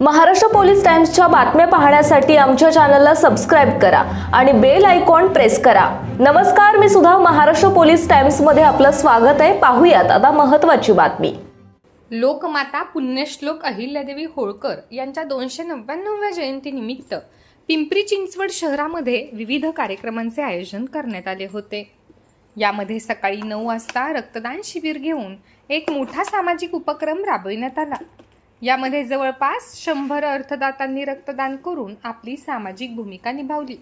Maharashtra police टाइम्सच्या बातम्या पाहण्यासाठी आमच्या चॅनलला सबस्क्राईब करा आणि बेल आयकॉन प्रेस करा. नमस्कार मी सुद्धा महाराष्ट्र पोलीस टाइम्समध्ये आपलं स्वागत आहे. पाहूयात आता महत्त्वाची बातमी. लोकमाता पुण्यश्लोक अहिल्यादेवी होळकर यांच्या दोनशे नव्याण्णव्या जयंतीनिमित्त पिंपरी चिंचवड शहरामध्ये विविध कार्यक्रमांचे आयोजन करण्यात आले होते. यामध्ये सकाळी नऊ वाजता रक्तदान शिबिर घेऊन एक मोठा सामाजिक उपक्रम राबविण्यात आला. यामध्ये जवळपास शंभर अर्थदातांनी रक्तदान करून आपली सामाजिक भूमिका निभावली.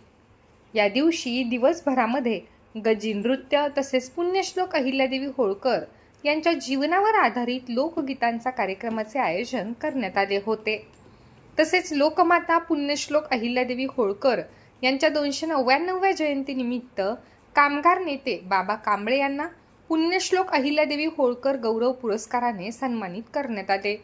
या दिवशी दिवसभरामध्ये गजी नृत्य तसेच पुण्यश्लोक अहिल्यादेवी होळकर यांच्या जीवनावर आधारित लोकगीतांचा कार्यक्रमाचे आयोजन करण्यात आले होते. तसेच लोकमाता पुण्यश्लोक अहिल्यादेवी होळकर यांच्या दोनशे नव्याण्णव्या जयंतीनिमित्त कामगार नेते बाबा कांबळे यांना पुण्यश्लोक अहिल्यादेवी होळकर गौरव पुरस्काराने सन्मानित करण्यात आले.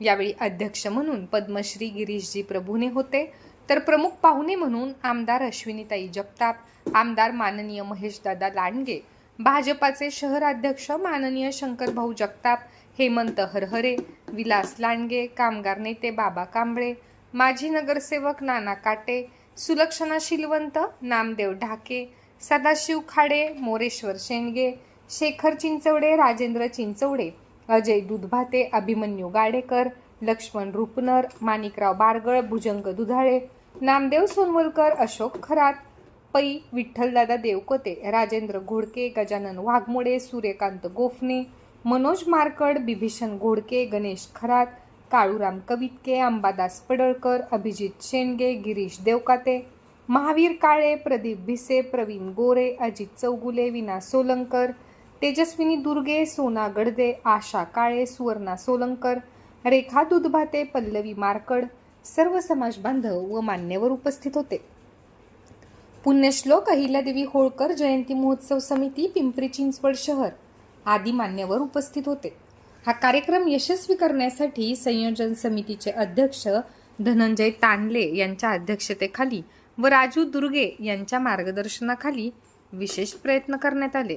यावेळी अध्यक्ष म्हणून पद्मश्री गिरीशजी प्रभूने होते. तर प्रमुख पाहुणे म्हणून आमदार अश्विनीताई जगताप आमदार माननीय महेशदादा लांडगे भाजपाचे शहराध्यक्ष माननीय शंकरभाऊ जगताप हेमंत हरहरे विलास लांडगे कामगार नेते बाबा कांबळे माजी नगरसेवक नाना काटे सुलक्षणा शिलवंत नामदेव ढाके सदाशिव खाडे मोरेश्वर शेंडगे शेखर चिंचवडे राजेंद्र चिंचवडे अजय दुधभाते अभिमन्यू गाडेकर लक्ष्मण रुपनर माणिकराव बारगळ भुजंग दुधाळे नामदेव सोनवलकर अशोक खरात पै विठ्ठलदादा देवकोते राजेंद्र घोडके गजानन वाघमोडे सूर्यकांत गोफणे मनोज मारकड बिभीषण घोडके गणेश खरात काळूराम कवितके अंबादास पडळकर अभिजित शेंडगे गिरीश देवकाते महावीर काळे प्रदीप भिसे प्रवीण गोरे अजित चौगुले विना सोलंकर तेजस्विनी दुर्गे सोना गडदे आशा काळे सुवर्णा सोलंकर रेखा दुधभाते पल्लवी मारकड सर्व समाज बांधव व मान्यवर उपस्थित होते. पुण्यश्लोक अहिल्यादेवी होळकर जयंती महोत्सव समिती पिंपरी चिंचवड शहर आदी मान्यवर उपस्थित होते. हा कार्यक्रम यशस्वी करण्यासाठी संयोजन समितीचे अध्यक्ष धनंजय तानले यांच्या अध्यक्षतेखाली व राजू दुर्गे यांच्या मार्गदर्शनाखाली विशेष प्रयत्न करण्यात आले.